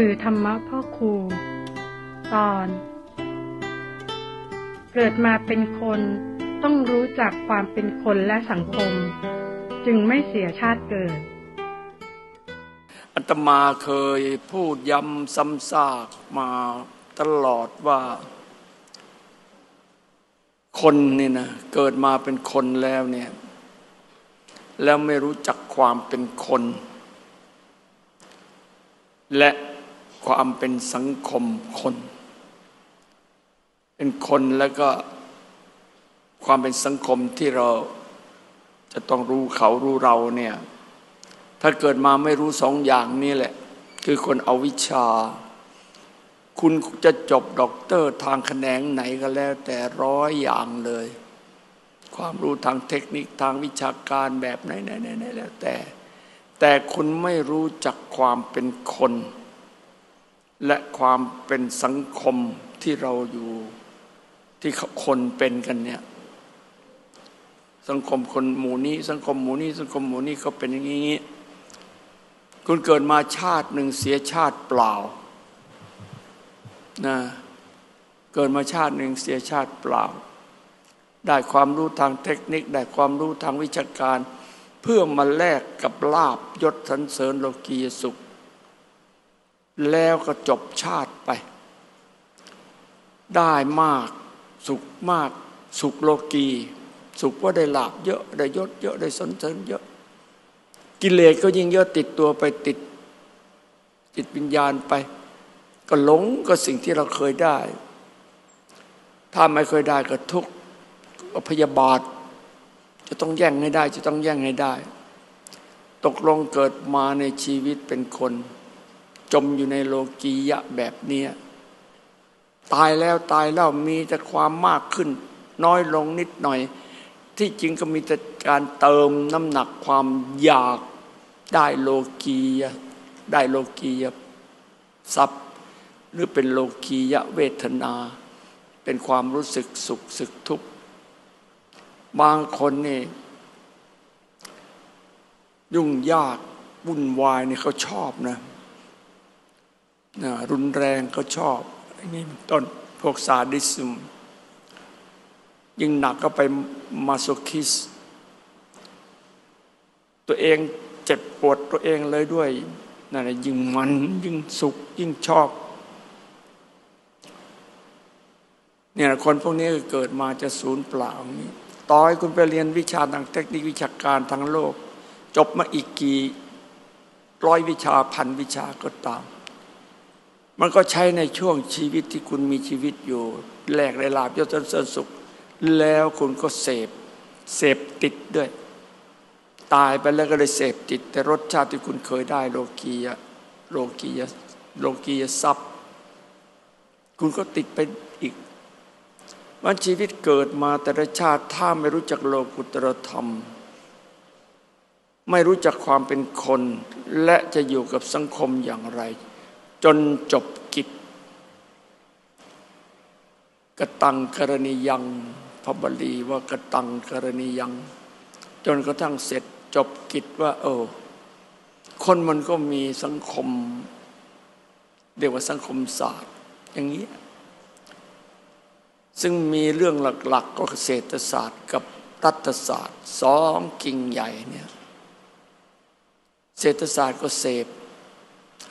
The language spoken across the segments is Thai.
สื่อธรรมะพ่อครู ตอน เกิดมาเป็นคนต้องรู้จักความเป็นคนและสังคม จึงไม่เสียชาติเกิดอัตมาเคยพูดย้ำซ้ำซากมาตลอดว่า คนนี่นะเกิดมาเป็นคนแล้วเนี่ย แล้วไม่รู้จักความเป็นคนและ ความเป็นสังคมคน เป็นคนแล้วก็ความเป็นสังคมที่เราจะต้องรู้เขารู้เราเนี่ยถ้าเกิดมาไม่รู้สองอย่างนี้แหละ คือคนเอาวิชา คุณจะจบด็อกเตอร์ทางแขนงไหนก็แล้ว แต่ร้อยอย่างเลย ความรู้ทางเทคนิคทางวิชาการแบบไหนไหนไหนแล้วแต่ แต่คุณไม่รู้จักความเป็นคน และความเป็นสังคมที่เราอยู่ที่คนเป็นกันเนี่ยสังคมคนหมู่นี้สังคมหมู่นี้สังคมหมู่นี้เขาเป็นอย่างนี้ คุณเกิดมาชาติหนึ่งเสียชาติเปล่านะเกิดมาชาติหนึ่งเสียชาติเปล่า ได้ความรู้ทางเทคนิค ได้ความรู้ทางวิชาการ เพื่อมาแลกกับลาบยศสรรเสริญโลกียสุข แล้วก็จบชาติไป ได้มากสุขมาก สุขโลกี สุขว่าได้ลาบเยอะได้ยศเยอะได้สรรเสริญเยอะ กิเลสก็ยิ่งเยอะติดตัวไปติดจิตวิญญาณไป ก็หลงกับสิ่งที่เราเคยได้ ถ้าไม่เคยได้ก็ทุกข์พยาบาท จะต้องแย่งให้ได้ จะต้องแย่งให้ได้ ตกลงเกิดมาในชีวิตเป็นคน จมอยู่ในโลกียะแบบนี้ตายแล้วตายแล้วมีแต่ความมากขึ้น น้อยลงนิดหน่อย ที่จริงก็มีแต่การเติมน้ำหนักความอยากได้โลกียะได้โลกียะทรัพย์หรือเป็นโลกียะเวทนา เป็นความรู้สึกสุขสึกทุกข์บางคนนี่ยุ่งยากวุ่นวายนี่เขาชอบนะนะ รุนแรงเขาชอบอนนี้ต้นพวกซาดิสมยิ่งหนักก็ไปมาโซคิส ตัวเองเจ็บปวดตัวเองเลยด้วยนั่นแหละยิ่งมันยิ่งสุขยิ่งชอบเนี่ยคนพวกนี้เกิดมาจะศูนย์เปล่านี้ต่อยคุณไปเรียนวิชาทางเทคนิควิชาการทางโลก จบมาอีกกี่ร้อยวิชาพันวิชาก็ตาม มันก็ใช้ในช่วงชีวิตที่คุณมีชีวิตอยู่แลกได้ลาบยศเสริญสุข แล้วคุณก็เสพเสพติดด้วย ตายไปแล้วก็เลยเสพติด แต่รสชาติที่คุณเคยได้โลกียะโลกียะโลกียะทรัพย์ คุณก็ติดไปอีกวันชีวิตเกิดมาแต่ละชาติถ้าไม่รู้จักโลกุตรธรรม ไม่รู้จักความเป็นคน และจะอยู่กับสังคมอย่างไร จนจบกิจกตังกรณียังพระบาลีว่ากตังกรณียัง จนกระทั่งเสร็จจบกิจว่า เออ คนมันก็มีสังคมเรียกว่าสังคมศาสตร์ อย่างนี้ ซึ่งมีเรื่องหลัก ๆ ก็เศรษฐศาสตร์กับรัฐศาสตร์สองกิ่งใหญ่เนี่ยเศรษฐศาสตร์ก็เสพ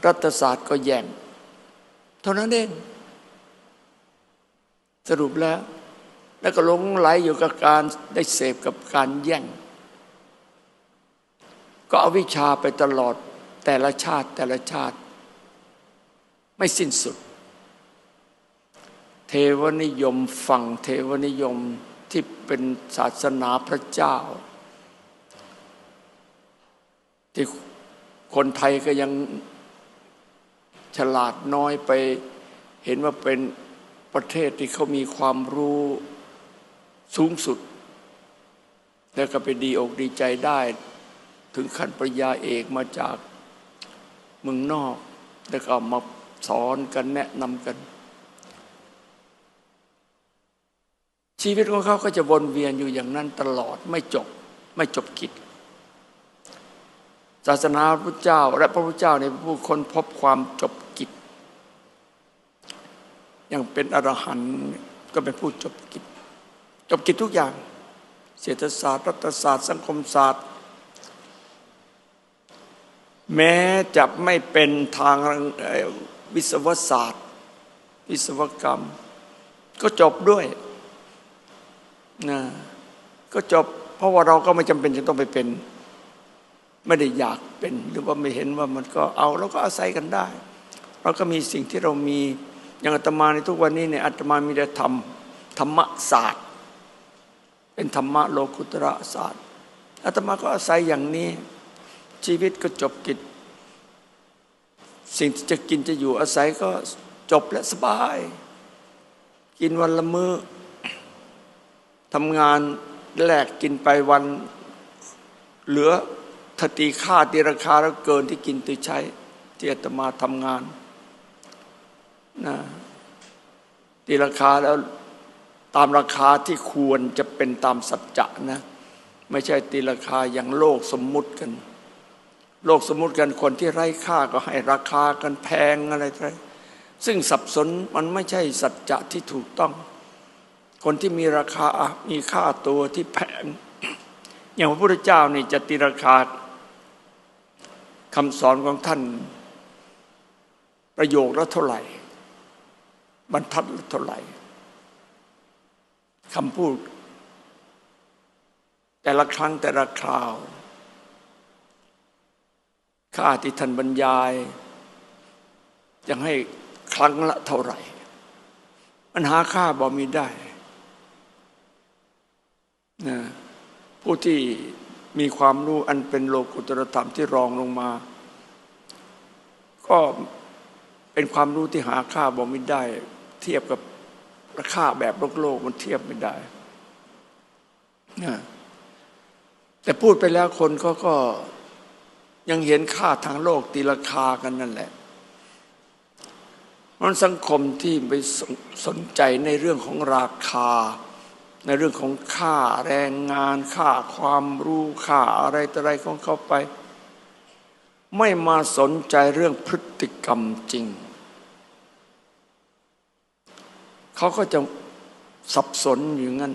รัฐศาสตร์ก็แย่ง เท่านั้นเอง สรุปแล้ว แล้วก็หลงไหลอยู่กับการได้เสพกับการแย่ง ก็เอาวิชาไปตลอดแต่ละชาติแต่ละชาติ ไม่สิ้นสุด เทวนิยมฝั่งเทวนิยมที่เป็นศาสนาพระเจ้าที่คนไทยก็ยัง ฉลาดน้อยไป เห็นว่าเป็นประเทศที่เขามีความรู้สูงสุด แล้วก็ไปดีอกดีใจได้ ถึงขั้นปริญญาเอกมาจากเมืองนอก แล้วก็มาสอนกันแนะนำกัน ชีวิตของเขาก็จะวนเวียนอยู่อย่างนั้นตลอดไม่จบไม่จบกิจศาสนาพระพุทธเจ้า และพระพุทธเจ้าในผู้คนพบความจบ อย่างเป็นอรหันต์ก็เป็นผู้จบกิจ จบกิจทุกอย่าง เศรษฐศาสตร์ รัฐศาสตร์ สังคมศาสตร์ แม้จะไม่เป็นทางวิศวศาสตร์ วิศวกรรม ก็จบด้วยนะก็จบ เพราะว่าเราก็ไม่จำเป็นจะต้องไปเป็น ไม่ได้อยากเป็น หรือว่าไม่เห็นว่ามันก็เอาเราก็อาศัยกันได้ เราก็มีสิ่งที่เรามี อย่างอาตมาในทุกวันนี้เนี่ยอาตมามีแต่ธรรมธรรมศาสตร์ เป็นธรรมะโลกุตระศาสตร์อาตมาก็อาศัยอย่างนี้ ชีวิตก็จบกิจ สิ่งที่จะกินจะอยู่อาศัยก็จบและสบาย กินวันละมือ้อทำงานแลกกินไปวัน เหลือทตีค่าตีราคาแล้วเกินที่กินที่ใช้ที่อาตมาทำงาน นะตีราคาแล้วตามราคาที่ควรจะเป็นตามสัจจะนะ ไม่ใช่ตีราคาอย่างโลกสมมุติกัน โลกสมมุติกันคนที่ไร้ค่าก็ให้ราคากันแพงอะไรอะไรซึ่งสับสนมันไม่ใช่สัจจะที่ถูกต้อง คนที่มีราคามีค่าตัวที่แพงอย่างพระพุทธเจ้านี่จะตีราคาคำสอนของท่าน ประโยคละเท่าไหร่ บรรทัดละเท่าไหร่คำพูด แต่ละครั้งแต่ละคราวค่าที่ท่านบรรยายยังให้ครั้งละเท่าไหร่ มันหาค่าบ่มีได้นะผู้ที่มีความรู้อันเป็นโลกุตรธรรมที่รองลงมา ก็ เป็นความรู้ที่หาค่าบ่ไม่ได้ เทียบกับราคาแบบโลกโลกมันเทียบไม่ได้นะแต่พูดไปแล้วคนเขาก็ยังเห็นค่าทางโลกตีราคากันนั่นแหละ มันสังคมที่ไปสนสนใจในเรื่องของราคา ในเรื่องของค่าแรงงาน ค่าความรู้ค่าอะไรต่ออะไรของเขาไป ไม่มาสนใจเรื่องพฤติกรรมจริง เขาก็จะสับสนอยู่งั้น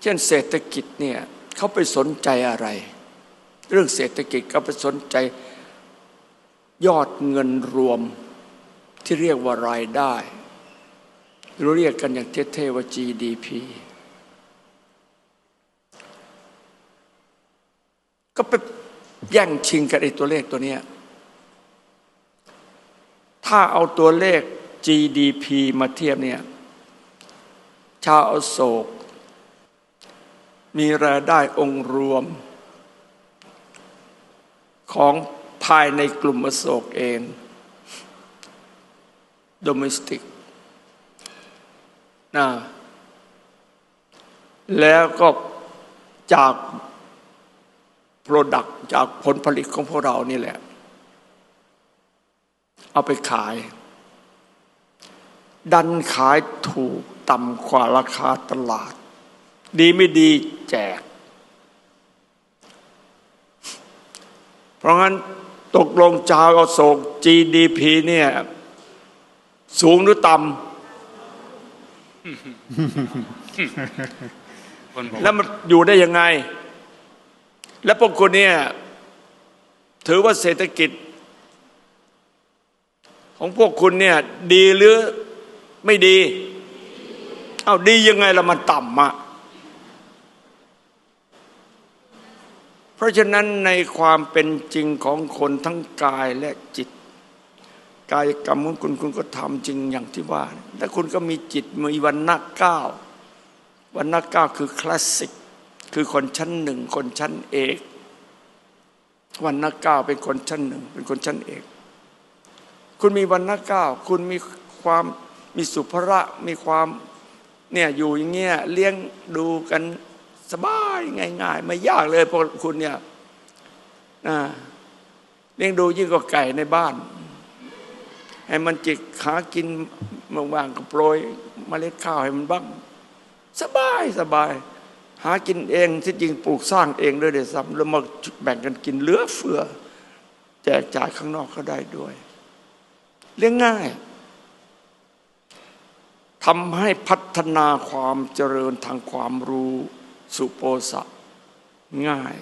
เช่นเศรษฐกิจเนี่ยเขาไปสนใจอะไร เรื่องเศรษฐกิจก็ไปสนใจยอดเงินรวมที่เรียกว่ารายได้เราเรียกกันอย่างเท่ๆว่า GDP ก็ไปแย่งชิงกันไอ้ตัวเลขตัวเนี้ยถ้าเอาตัวเลข GDP มาเทียบเนี่ยชาวอโศก มีรายได้องค์รวม ของภายในกลุ่มอโศกเอง domestic นะแล้วก็จาก Product จากผลผลิตของพวกเรานี่แหละ เอาไปขาย ดันขายถูกต่ำกว่าราคาตลาด ดีไม่ดีแจก เพราะงั้นตกลงชาวอโศก GDP เนี่ย สูงหรือต่ำคนบอกแล้วมันอยู่ได้ยังไง และพวกคุณเนี่ย ถือว่าเศรษฐกิจ ของพวกคุณเนี่ย ดีหรือ ไม่ดี เอาดียังไงละมันต่ำอะเพราะฉะนั้นในความเป็นจริงของคนทั้งกายและจิต กายกรรมของคุณคุณก็ทำจริงอย่างที่ว่าและคุณก็มีจิตมีวันนักก้าววันนักเก้าคือคลาสสิกคือคนชั้นหนึ่งคนชั้นเอกวันนักเก้าเป็นคนชั้นหนึ่งเป็นคนชั้นเอก คุณมีวันนักเก้า คุณมีความ มีสุภระมีความเนี่ยอยู่อย่างเงี้ยเลี้ยงดูกันสบายง่าย ๆ ไม่ยากเลยพวกคุณเนี่ยนะเลี้ยงดูยิ่งกว่าไก่ในบ้าน ให้มันจิกหากินว่างๆก็โปรยเมล็ดข้าวให้มันบ้าง สบายสบาย หากินเองที่จริงปลูกสร้างเองด้วยเดี๋ยวซ้ำแล้วมาแบ่งกันกินเหลือเฟือ แจกจ่ายข้างนอกก็ได้ด้วยเรื่องง่าย ทำให้พัฒนาความเจริญทางความรู้สุโปสะง่าย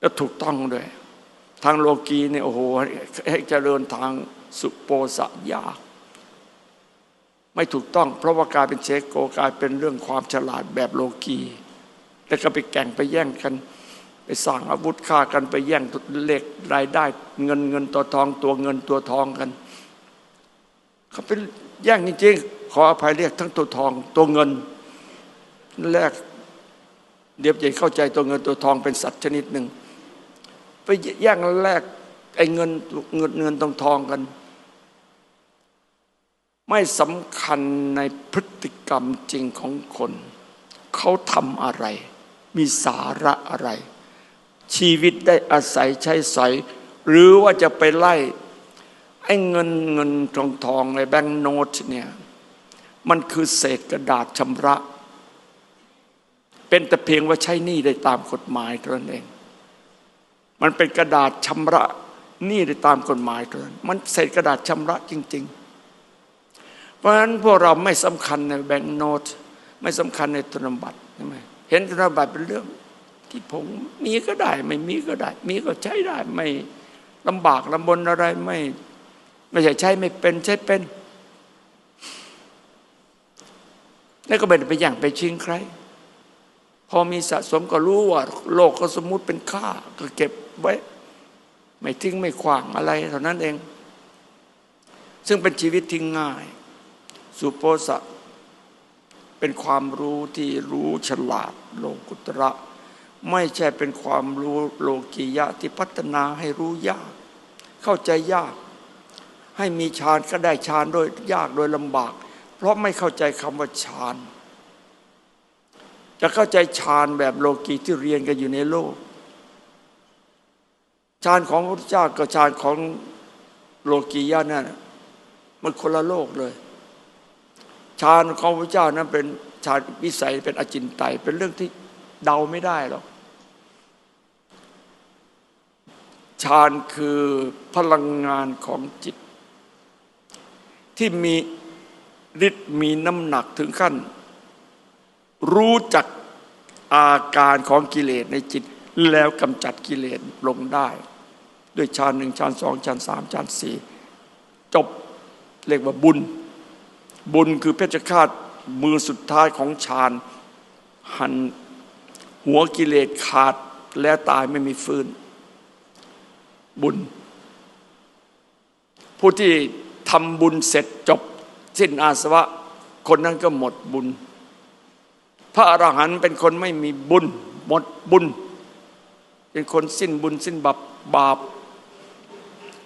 และถูกต้องด้วย ทางโลกีเนี่ยโอ้โหให้เจริญทางสุโปสะยาก ไม่ถูกต้องเพราะว่ากลายเป็นเชโกกลายเป็นเรื่องความฉลาดแบบโลกีแล้วก็ไปแข่งไปแย่งกัน ไปสร้างอาวุธฆ่ากันไปแย่งเหลขรายได้ เงินเงินตัวทองตัวเงินตัวทองกันเขาเป็น แย่งจริงๆ ขออภัยเรียกทั้งตัวทองตัวเงินแรกเดี๋ยวจะเข้าใจตัวเงินตัวทองเป็นสัตว์ชนิดหนึ่งไปแย่งแลกไอ้เงินเงินเงินทองทองกัน ไม่สำคัญในพฤติกรรมจริงของคน เขาทำอะไร มีสาระอะไร ชีวิตได้อาศัยใช้สอย หรือว่าจะไปไล่ ไอ้เงินเงินทองทองในแบงก์โนตเนี่ยมันคือเศษกระดาษชำระ เป็นแต่เพียงว่าใช้หนี้ได้ตามกฎหมายเท่านั้นเอง มันเป็นกระดาษชำระหนี้ได้ตามกฎหมายเท่านั้นมันเศษกระดาษชำระจริง ๆ เพราะฉะนั้นพวกเราไม่สำคัญในแบงก์โนตไม่สำคัญในธนบัตรใช่ไหมเห็นธนบัตรเป็นเรื่องที่ผมมีก็ได้ ไม่มีก็ได้ มีก็ใช้ได้ไม่ลำบากลำบนอะไรไม่ ไม่ใช่ใช้ไม่เป็นใช้เป็นแล้วก็ไม่ได้ไปแย่างไปชิงใคร พอมีสะสมก็รู้ว่า โลกก็สมมุติเป็นค่า ก็เก็บไว้ ไม่ทิ้งไม่ขวางอะไรเท่านั้นเอง ซึ่งเป็นชีวิตที่ง่าย สุโปสะเป็นความรู้ที่รู้ฉลาดโลกุตระ ไม่ใช่เป็นความรู้โลกียะที่พัฒนาให้รู้ยาก เข้าใจยาก ให้มีฌานก็ได้ฌานโดยยากโดยลำบาก เพราะไม่เข้าใจคำว่าฌานจะเข้าใจฌานแบบโลกีที่เรียนกันอยู่ในโลกฌานของพระพุทธเจ้ากับฌานของโลกียะนั่นมันคนละโลกเลยฌานของพระเจ้านั้นเป็นฌานวิสัยเป็นอจินไตยเป็นเรื่องที่เดาไม่ได้หรอกฌานคือพลังงานของจิต ที่มีฤทธิ์มีน้ำหนักถึงขั้น รู้จักอาการของกิเลสในจิต แล้วกำจัดกิเลสลงได้ ด้วยฌานหนึ่งฌานสองฌานสามฌานสี่จบเรียกว่าบุญ บุญคือเพชฌฆาตมือสุดท้ายของฌานหันหัวกิเลสขาดแล้วตายไม่มีฟื้น บุญ ผู้ที่ ทำบุญเสร็จจบ สิ้นอาสวะ คนนั้นก็หมดบุญ พระอรหันต์เป็นคนไม่มีบุญ หมดบุญ เป็นคนสิ้นบุญสิ้นบาปบาป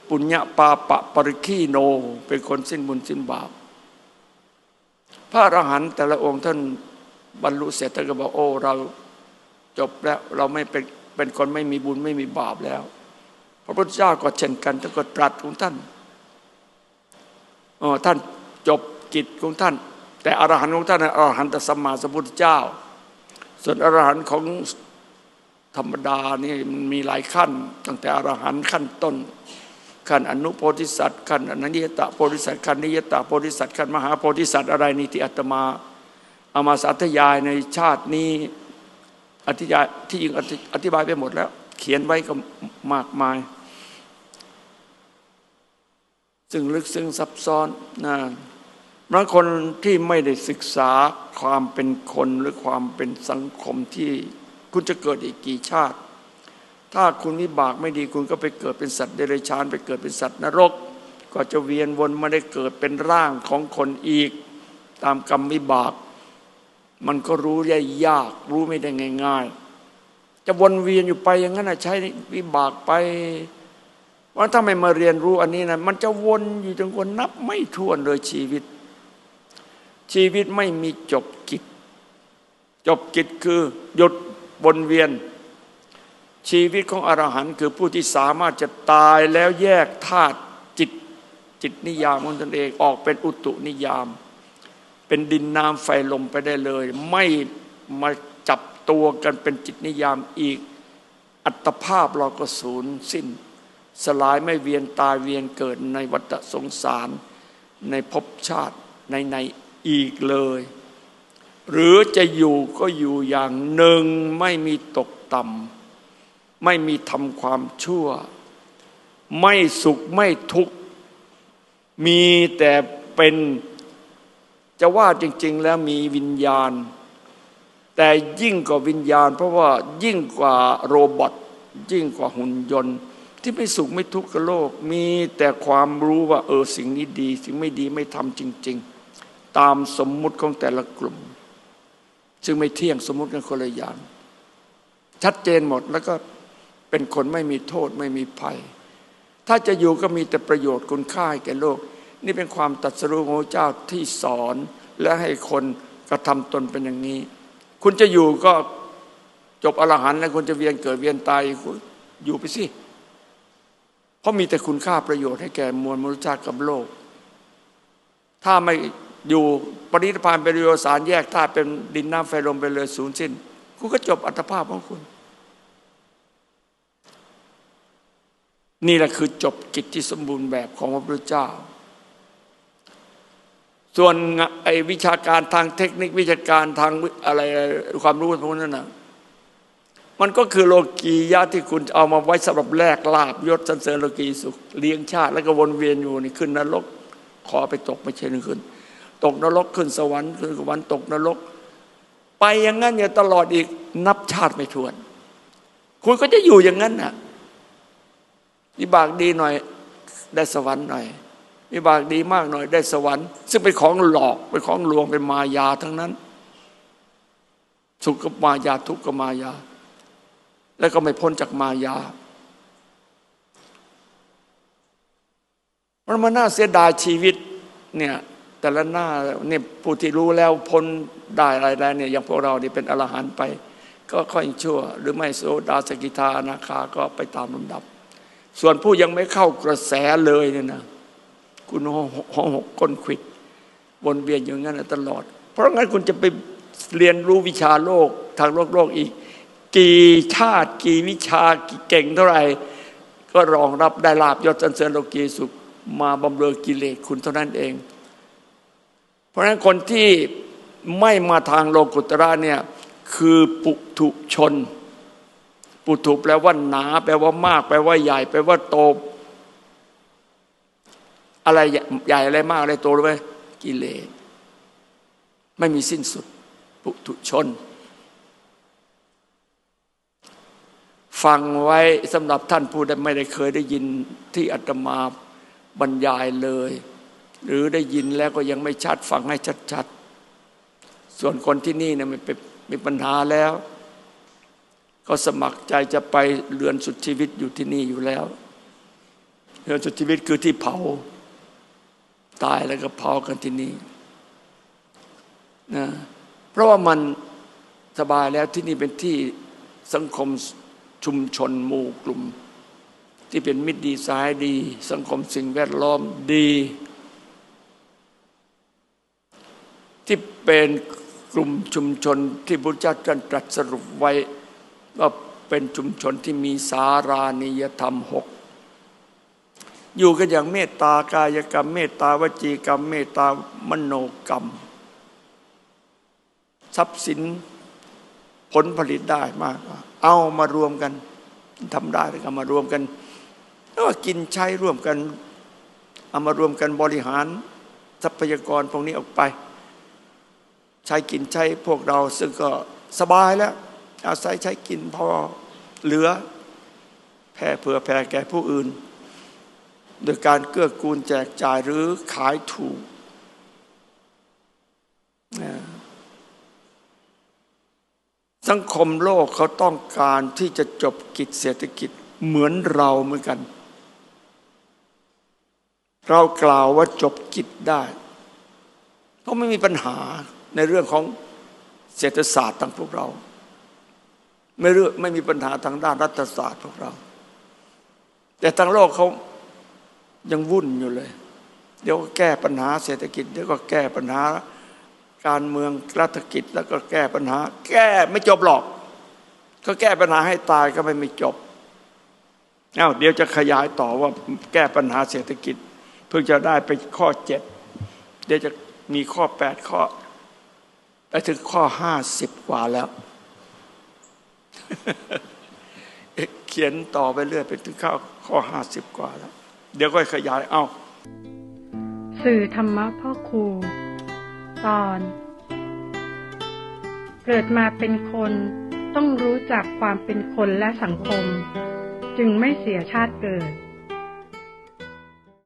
ปุญญาปาปะปริคีโน เป็นคนสิ้นบุญสิ้นบาป พระอรหันต์แต่ละองค์ท่านบรรลุเสร็จท่านก็บอกโอ้เราจบแล้วเราไม่เป็นเป็นคนไม่มีบุญไม่มีบาปแล้ว พระพุทธเจ้าก็เช่นกันท่านก็ตรัสของท่าน ท่านจบกิจของท่าน แต่อรหันต์ของท่านอรหันตสัมมาสัมพุทธเจ้า ส่วนอรหันต์ของธรรมดานี่มันมีหลายขั้น ตั้งแต่อรหันต์ขั้นต้นขั้นอนุโพธิสัตว์ขั้นอนัญญตะโพธิสัตว์ขั้นนิยตะโพธิสัตว์ขั้นมหาโพธิสัตว์อะไรนี่ที่อาตมาเอามาสาธยายในชาตินี้อธิบายที่ยิงอธิบายไปหมดแล้ว เขียนไว้ก็มากมาย ซึ่งลึกซึ้งซับซ้อนนะบางคนที่ไม่ได้ศึกษาความเป็นคนหรือความเป็นสังคมที่คุณจะเกิดอีกกี่ชาติ ถ้าคุณวิบากไม่ดีคุณก็ไปเกิดเป็นสัตว์เดรัจฉานไปเกิดเป็นสัตว์นรก ก็จะเวียนวนมาได้เกิดเป็นร่างของคนอีก ตามกรรมวิบาก มันก็รู้ได้ยาก รู้ไม่ได้ง่าย ๆ จะวนเวียนอยู่ไปอย่างนั้นใช้วิบากไป ว่าถ้าไม่มาเรียนรู้อันนี้นะมันจะวนอยู่จนกว่านับไม่ถ้วนเลยชีวิต ชีวิตไม่มีจบกิจ จบกิจคือหยุดวนเวียน ชีวิตของอรหันต์คือผู้ที่สามารถจะตายแล้วแยกธาตุจิตจิตนิยามของตนเองออกเป็นอุตุนิยาม เป็นดินน้ำไฟลมไปได้เลย ไม่มาจับตัวกันเป็นจิตนิยามอีก อัตภาพเราก็สูญสิ้น สลายไม่เวียนตายเวียนเกิดในวัฏสงสาร ในภพชาติในในอีกเลย หรือจะอยู่ก็อยู่อย่างหนึ่งไม่มีตกต่ำไม่มีทำความชั่ว ไม่สุขไม่ทุกข์ มีแต่เป็นจะว่าจริง ๆ แล้วมีวิญญาณ แต่ยิ่งกว่าวิญญาณ เพราะว่ายิ่งกว่าโรบอทยิ่งกว่าหุ่นยนต์ ที่ไม่สุขไม่ทุกข์กับโลก มีแต่ความรู้ว่า เออสิ่งนี้ดี สิ่งไม่ดีไม่ทำจริง ๆ ตามสมมุติของแต่ละกลุ่ม ซึ่งไม่เที่ยงสมมุติกันคนละอย่าง ชัดเจนหมดแล้วก็เป็นคนไม่มีโทษไม่มีภัย ถ้าจะอยู่ก็มีแต่ประโยชน์คุณค่าให้แก่โลก นี่เป็นความตรัสรู้ของเจ้าที่สอนและให้คนกระทำตนเป็นอย่างนี้ คุณจะอยู่ก็จบอรหันต์แล้วคุณจะเวียนเกิดเวียนตายอยู่ไปสิ เพราะมีแต่คุณค่าประโยชน์ให้แก่มวลมนุษยชาติกับโลก ถ้าไม่อยู่ปรินิพพานเป็นโยสารแยกธาตุเป็นดินน้ำไฟลมไปเลยศูนย์สิ้น คุณก็จบอัตภาพของคุณ นี่แหละคือจบกิจที่สมบูรณ์แบบของพระพุทธเจ้า ส่วนไอวิชาการทางเทคนิควิชาการทางอะไรความรู้พวกนั้นนะ มันก็คือโลกียะที่คุณเอามาไว้สำหรับแลกลาบยศสันเสริญโลกีสุขเลี้ยงชาติ แล้วก็วนเวียนอยู่นี่ขึ้นนรกขอไปตกไม่ใช่นึงขึ้น ตกนรกขึ้นสวรรค์ขึ้นสวรรค์ตกนรก ไปอย่างนั้นอย่าตลอดอีกนับชาติไม่ถ้วน คุณก็จะอยู่อย่างนั้นน่ะวิบากดีหน่อยได้สวรรค์หน่อยวิบากดีมากหน่อยได้สวรรค์ ซึ่งเป็นของหลอกเป็นของลวงเป็นมายาทั้งนั้น สุขกับมายาทุกข์กับมายา แล้วก็ไม่พ้นจากมายามันมาน่าเสียดายชีวิตเนี่ยแต่ละหน้าเนี่ยผู้ที่รู้แล้วพ้นได้อะไรแล้วเนี่ยอย่างพวกเราเนี่เป็นอรหันต์ไป ก็ค่อยชั่ว หรือไม่โสดาสกิทาอนาคาก็ไปตามลำดับ ส่วนผู้ยังไม่เข้ากระแสเลยเนี่ยนะคุณห้องหกก้นขิดวนเวียนอย่างนั้นตลอด เพราะงั้นคุณจะไปเรียนรู้วิชาโลกทางโลกโลกอีก กี่ชาติกี่วิชากี่เก่งเท่าไหร่ก็รองรับได้ลาบยศสันเสริญโลกีสุขมาบำเรอกิเลสคุณเท่านั้นเอง เพราะฉะนั้นคนที่ไม่มาทางโลกุตระเนี่ยคือปุถุชน ปุถุแปลว่าหนา แปลว่ามาก แปลว่าใหญ่ แปลว่าโต อะไรใหญ่อะไรมากอะไรโตรู้ไหมกิเลสไม่มีสิ้นสุด ปุถุชน ฟังไว้สำหรับท่านผู้ใดไม่ได้เคยได้ยินที่อาตมาบรรยายเลย หรือได้ยินแล้วก็ยังไม่ชัดฟังให้ชัดๆ ส่วนคนที่นี่เนี่ยมันมีปัญหาแล้วเขาสมัครใจจะไปเรือนสุดชีวิตอยู่ที่นี่อยู่แล้วเรือนสุดชีวิตคือที่เผา ตายแล้วก็เผากันที่นี่นะเพราะว่ามันสบายแล้วที่นี่เป็นที่สังคม ชุมชนหมู่กลุ่ม ที่เป็นมิตรดีสายดี สังคมสิ่งแวดล้อมดี ที่เป็นกลุ่มชุมชนที่พระเจ้าตรัสสรุปไว้ว่าเป็นชุมชนที่มีสารานิยธรรมหกอยู่กันอย่างเมตตากายกรรม เมตตาวจีกรรม เมตตามโนกรรม ทรัพย์สินผลผลิตได้มาก เอามารวมกันทำได้แล้วก็มารวมกันก็กินใช้ร่วมกัน เอามารวมกันบริหาร ทรัพยากรพวกนี้ออกไป ใช้กินใช้พวกเราซึ่งก็สบายแล้ว อาศัยใช้กินพอเหลือแผ่เผื่อแผ่แก่ผู้อื่น โดยการเกื้อกูลแจกจ่ายหรือขายถูก สังคมโลกเขาต้องการที่จะจบกิจเศรษฐกิจเหมือนเราเหมือนกัน เรากล่าวว่าจบกิจได้เพราะไม่มีปัญหาในเรื่องของเศรษฐศาสตร์ทางพวกเรา ไม่เรื่องไม่มีปัญหาทางด้านรัฐศาสตร์พวกเรา แต่ทางโลกเขายังวุ่นอยู่เลย เดี๋ยวก็แก้ปัญหาเศรษฐกิจ เดี๋ยวก็แก้ปัญหา การเมืองรัฐกิจแล้วก็แก้ปัญหา แก้ไม่จบหรอกก็แก้ปัญหาให้ตายก็ไม่ไม่จบอ้าเดี๋ยวจะขยายต่อว่าแก้ปัญหาเศรษฐกิจ เพิ่งจะได้ไปข้อเจ็ดเดี๋ยวจะมีข้อแปดข้อไปถึงข้อห้าสิบกว่าแล้ว เขียนต่อไปเรื่อยไปถึงข้อข้อห้าสิบกว่าแล้ว เดี๋ยวก็ขยายเอ้าสื่อธรรมะพ่อครู ตอน เกิดมาเป็นคนต้องรู้จักความเป็นคนและสังคม จึงไม่เสียชาติเกิด